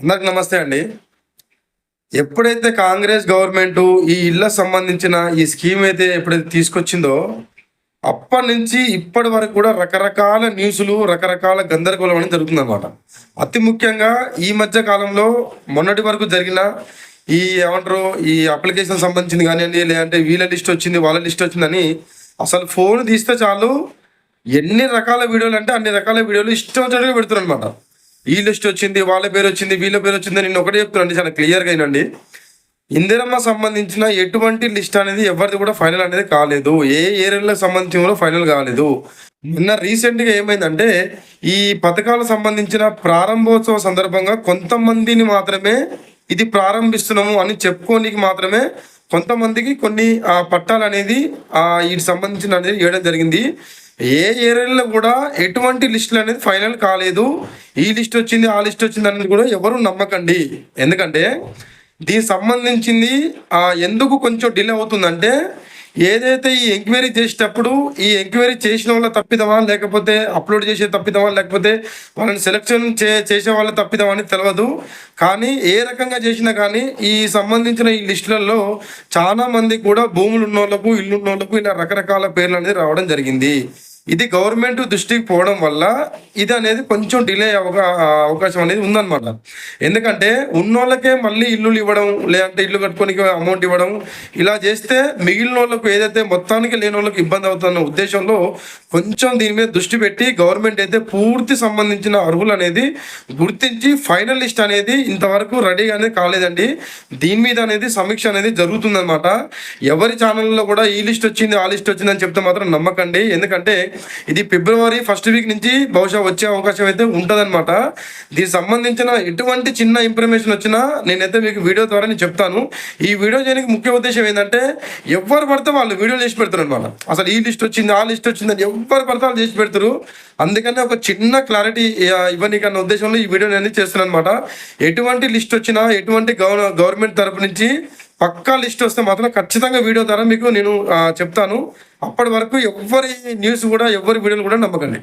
అందరికి నమస్తే అండి. ఎప్పుడైతే కాంగ్రెస్ గవర్నమెంట్ ఈ ఇళ్ళ సంబంధించిన ఈ స్కీమ్ అయితే ఎప్పుడైతే తీసుకొచ్చిందో అప్పటి నుంచి ఇప్పటి వరకు కూడా రకరకాల న్యూస్లు రకరకాల గందరగోళం అనేది జరుగుతుందన్నమాట. అతి ముఖ్యంగా ఈ మధ్య కాలంలో మొన్నటి వరకు జరిగిన ఈ ఏమంటారు ఈ అప్లికేషన్ సంబంధించింది కానివ్వండి లేదంటే వీళ్ళ లిస్ట్ వచ్చింది వాళ్ళ లిస్ట్ వచ్చిందని అసలు ఫోన్ తీస్తే చాలు ఎన్ని రకాల వీడియోలు అంటే అన్ని రకాల వీడియోలు ఇష్టం వచ్చినట్టుగా పెడుతున్నారు అనమాట ఈ లిస్ట్ వచ్చింది వాళ్ళ పేరు వచ్చింది వీళ్ళ పేరు వచ్చింది నేను ఒకటే చెప్తున్నాను చాలా క్లియర్గా అయినండి ఇందిరమ్మ సంబంధించిన ఎటువంటి లిస్ట్ అనేది ఎవరిది కూడా ఫైనల్ అనేది కాలేదు. ఏ ఏరియాలకు సంబంధించి కూడా ఫైనల్ కాలేదు. నిన్న రీసెంట్గా ఏమైందంటే ఈ పథకాలకు సంబంధించిన ప్రారంభోత్సవ సందర్భంగా కొంతమందిని మాత్రమే ఇది ప్రారంభిస్తున్నాము అని చెప్పుకోనికి మాత్రమే కొంతమందికి కొన్ని పట్టాలు అనేది వీటికి సంబంధించిన అనేది ఇవ్వడం జరిగింది. ఏ ఏరియాలో కూడా ఎటువంటి లిస్టులు అనేది ఫైనల్ కాలేదు. ఈ లిస్ట్ వచ్చింది ఆ లిస్ట్ వచ్చింది అనేది కూడా ఎవరు నమ్మకండి. ఎందుకంటే దీనికి సంబంధించింది ఎందుకు కొంచెం డిలే అవుతుందంటే ఏదైతే ఈ ఎంక్వైరీ చేసేటప్పుడు ఈ ఎంక్వైరీ చేసిన వాళ్ళ తప్పిదమా లేకపోతే అప్లోడ్ చేసే తప్పిదమా లేకపోతే వాళ్ళని సెలెక్షన్ చే చేసే వాళ్ళ తప్పిదమా అని తెలియదు కానీ ఏ రకంగా చేసినా కానీ ఈ సంబంధించిన ఈ లిస్టులలో చాలా మంది కూడా భూములు ఉన్న వాళ్ళకు ఇల్లు ఉన్న వాళ్ళకు ఇలా రకరకాల పేర్లు అనేది రావడం జరిగింది. ఇది గవర్నమెంట్ దృష్టికి పోవడం వల్ల ఇది అనేది కొంచెం డిలే అవగా అవకాశం అనేది ఉందన్నమాట. ఎందుకంటే ఉన్నోళ్ళకే మళ్ళీ ఇల్లులు ఇవ్వడం లేదంటే ఇల్లు కట్టుకోనికి అమౌంట్ ఇవ్వడం ఇలా చేస్తే మిగిలిన వాళ్ళకు ఏదైతే మొత్తానికి లేని వాళ్ళకి ఇబ్బంది అవుతున్న ఉద్దేశంలో కొంచెం దీని మీద దృష్టి పెట్టి గవర్నమెంట్ అయితే పూర్తి సంబంధించిన అర్హులు అనేది గుర్తించి ఫైనల్ లిస్ట్ అనేది ఇంతవరకు రెడీగా అనేది కాలేదండి. దీని మీద అనేది సమీక్ష అనేది జరుగుతుందన్నమాట. ఎవరి ఛానల్లో కూడా ఈ లిస్ట్ వచ్చింది ఆ లిస్ట్ వచ్చింది అని చెప్తే మాత్రం నమ్మకండి. ఎందుకంటే ఇది ఫిబ్రవరి ఫస్ట్ వీక్ నుంచి బహుశా వచ్చే అవకాశం అయితే ఉంటుందన్నమాట. దీనికి సంబంధించిన ఎటువంటి చిన్న ఇన్ఫర్మేషన్ వచ్చినా నేనైతే మీకు వీడియో ద్వారా నేను చెప్తాను. ఈ వీడియో చేయడానికి ముఖ్య ఉద్దేశం ఏంటంటే ఎవరు పడితే వాళ్ళు వీడియోలు చేసి పెడతారు అనమాట అసలు ఈ లిస్ట్ వచ్చింది ఆ లిస్ట్ వచ్చింది అని ఎవరు పడితే వాళ్ళు చేసి పెడతారు. అందుకనే ఒక చిన్న క్లారిటీ ఇవ్వనీకన్న ఉద్దేశంలో ఈ వీడియో నేను చేస్తున్నాను అనమాట ఎటువంటి లిస్ట్ వచ్చినా ఎటువంటి గవర్న గవర్నమెంట్ తరపు నుంచి పక్కా లిస్ట్ వస్తే మాత్రం ఖచ్చితంగా వీడియో ద్వారా మీకు నేను చెప్తాను. అప్పటి వరకు ఎవరి న్యూస్ కూడా ఎవరి వీడియోలు కూడా నమ్మకండి.